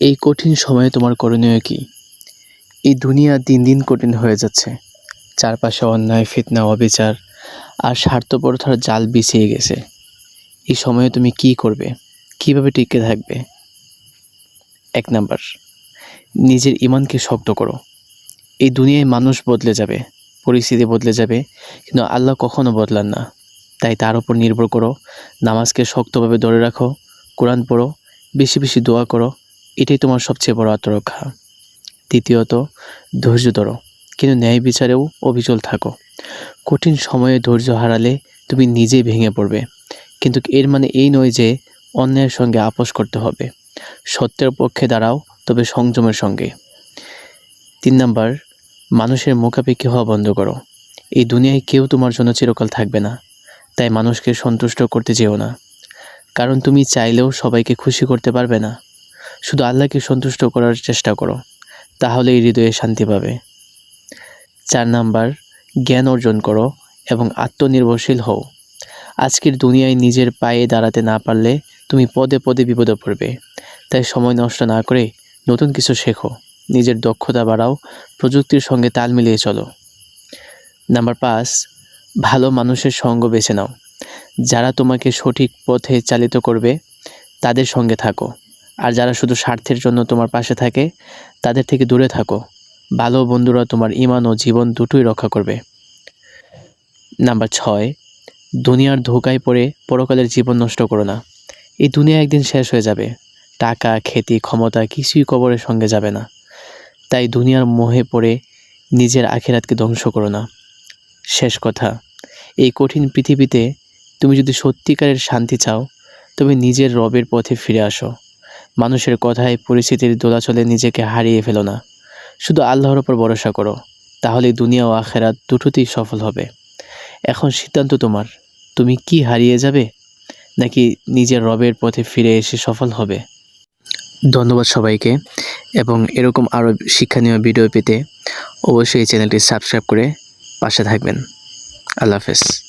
এই কঠিন সময়ে তোমার করণীয় কি? এই দুনিয়া দিন দিন কঠিন হয়ে যাচ্ছে। চারপাশে অন্যায়, ফিতনা, অবিচার আর স্বার্থপরতার জাল বিছিয়ে গেছে। এই সময়ে তুমি কি করবে? কীভাবে টিকে থাকবে? এক নাম্বার, নিজের ইমানকে শক্ত করো। এই দুনিয়ায় মানুষ বদলে যাবে, পরিস্থিতি বদলে যাবে, কিন্তু আল্লাহ কখনো বদলান না। তাই তার উপর নির্ভর করো, নামাজকে শক্তভাবে ধরে রাখো, কোরআন পড়ো, বেশি বেশি দোয়া করো এটাই তোমার সবচেয়ে বড় আত্মরক্ষা। দ্বিতীয়ত, ধৈর্য ধরো, কিন্তু ন্যায় বিচারেও অবিচল থাকো। কঠিন সময়ে ধৈর্য হারালে তুমি নিজেই ভেঙে পড়বে, কিন্তু এর মানে এই নয় যে অন্যায়ের সঙ্গে আপোষ করতে হবে। সত্যের পক্ষে দাঁড়াও, তবে সংযমের সঙ্গে। তিন নাম্বার, মানুষের মুখাপেক্ষি হওয়া বন্ধ করো। এই দুনিয়ায় কেউ তোমার জন্য চিরকাল থাকবে না, তাই মানুষকে সন্তুষ্ট করতে যেও না। কারণ তুমি চাইলেও সবাইকে খুশি করতে পারবে না। শুধু আল্লাহকে সন্তুষ্ট করার চেষ্টা করো তাহলে এই হৃদয়ে শান্তি পাবে। চার নাম্বার, জ্ঞান অর্জন করো এবং আত্মনির্ভরশীল হও। আজকের দুনিয়ায় নিজের পায়ে দাঁড়াতে না পারলে তুমি পদে পদে বিপদে পড়বে। তাই সময় নষ্ট না করে নতুন কিছু শেখো। নিজের দক্ষতা বাড়াও, প্রযুক্তির সঙ্গে তাল মিলিয়ে চলো। নাম্বার পাঁচ, ভালো মানুষের সঙ্গ বেছে নাও। যারা তোমাকে সঠিক পথে চালিত করবে, তাদের সঙ্গে থাকো। আর যারা শুধু স্বার্থের জন্য তোমার পাশে থাকে, তাদের থেকে দূরে থাকো। ভালো বন্ধুরা তোমার ইমান ও জীবন দুটোই রক্ষা করবে। নাম্বার ছয়, দুনিয়ার ধোকায় পড়ে পরকালের জীবন নষ্ট করো না। এই দুনিয়া একদিন শেষ হয়ে যাবে। টাকা খ্যাতি ক্ষমতা কিছুই কবরের সঙ্গে যাবে না। তাই দুনিয়ার মোহে পড়ে নিজের আখেরাতকে ধ্বংস করো না। শেষ কথা, এই কঠিন পৃথিবীতে তুমি যদি সত্যিকারের শান্তি চাও, তুমি নিজের রবের পথে ফিরে আসো। মানুষের কথায় পরিস্থিতির দোলাচলে নিজেকে হারিয়ে ফেলো না। শুধু আল্লাহর ওপর ভরসা করো তাহলে দুনিয়া ও আখেরাত দুটোতেই সফল হবে। এখন সিদ্ধান্ত তোমার, তুমি কি হারিয়ে যাবে, নাকি নিজের রবের পথে ফিরে এসে সফল হবে? ধন্যবাদ সবাইকে, এবং এরকম আরও শিক্ষণীয় ভিডিও পেতে অবশ্যই এই চ্যানেলটি সাবস্ক্রাইব করে পাশে থাকবেন। আল্লাহ হাফেজ।